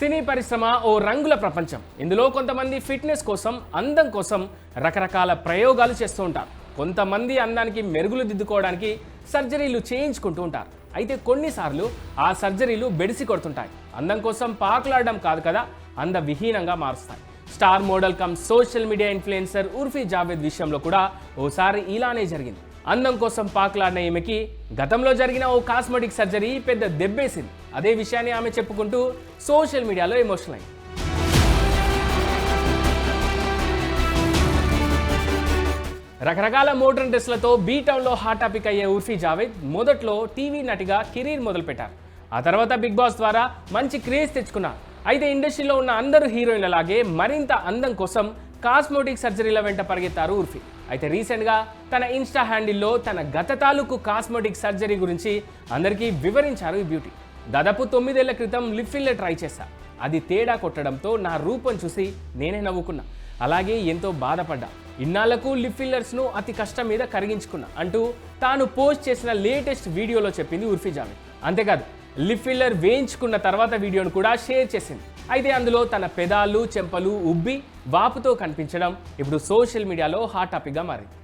సినీ పరిశ్రమ ఓ రంగుల ప్రపంచం. ఇందులో కొంతమంది ఫిట్నెస్ కోసం అందం కోసం రకరకాల ప్రయోగాలు చేస్తూ ఉంటారు. కొంతమంది అందానికి మెరుగులు దిద్దుకోవడానికి సర్జరీలు చేయించుకుంటూ ఉంటారు. అయితే కొన్నిసార్లు ఆ సర్జరీలు బెడిసి కొడుతుంటాయి. అందం కోసం పాకులాడడం కాదు కదా అంద విహీనంగా మారుస్తాయి. Star model cum social media influencer Urfi Javed విషయంలో కూడా ఓసారి ఇలానే జరిగింది. అందం కోసం పాకులాడిన ఈమెకి గతంలో జరిగిన ఓ కాస్మెటిక్ సర్జరీ పెద్ద దెబ్బేసింది. అదే విషయాన్ని ఆమె చెప్పుకుంటూ సోషల్ మీడియాలో ఎమోషనల్ అయింది. రకరకాల మోడర్న్ డ్రెస్లతో బీ టౌన్లో హాట్ టాపిక్ అయ్యే ఉర్ఫీ జావేద్ మొదట్లో టీవీ నటిగా కెరీర్ మొదలుపెట్టారు. ఆ తర్వాత బిగ్ బాస్ ద్వారా మంచి క్రేజ్ తెచ్చుకున్నారు. అయితే ఇండస్ట్రీలో ఉన్న అందరు హీరోయిన్లలాగే మరింత అందం కోసం కాస్మోటిక్ సర్జరీల వెంట పరిగెత్తారు ఉర్ఫీ. అయితే రీసెంట్గా తన ఇన్స్టా హ్యాండిల్లో తన గత తాలూకు కాస్మోటిక్ సర్జరీ గురించి అందరికీ వివరించారు ఈ బ్యూటీ. దాదాపు తొమ్మిదేళ్ళ క్రితం లిఫ్ఫిల్లర్ ట్రై చేశా. అది తేడా కొట్టడంతో నా రూపం చూసి నేనే నవ్వుకున్నా. అలాగే ఎంతో బాధపడ్డా. ఇన్నాళ్ళకు లిప్ ఫిల్లర్స్ను అతి కష్టం మీద కరిగించుకున్నా అంటూ తాను పోస్ట్ చేసిన లేటెస్ట్ వీడియోలో చెప్పింది ఉర్ఫీ జావేద్. అంతేకాదు లిప్ ఫిల్లర్ వేయించుకున్న తర్వాత వీడియోను కూడా షేర్ చేసింది. అయితే అందులో తన పెదాలు చెంపలు ఉబ్బి వాపుతో కనిపించడం ఇప్పుడు సోషల్ మీడియాలో హాట్ టాపిక్గా మారింది.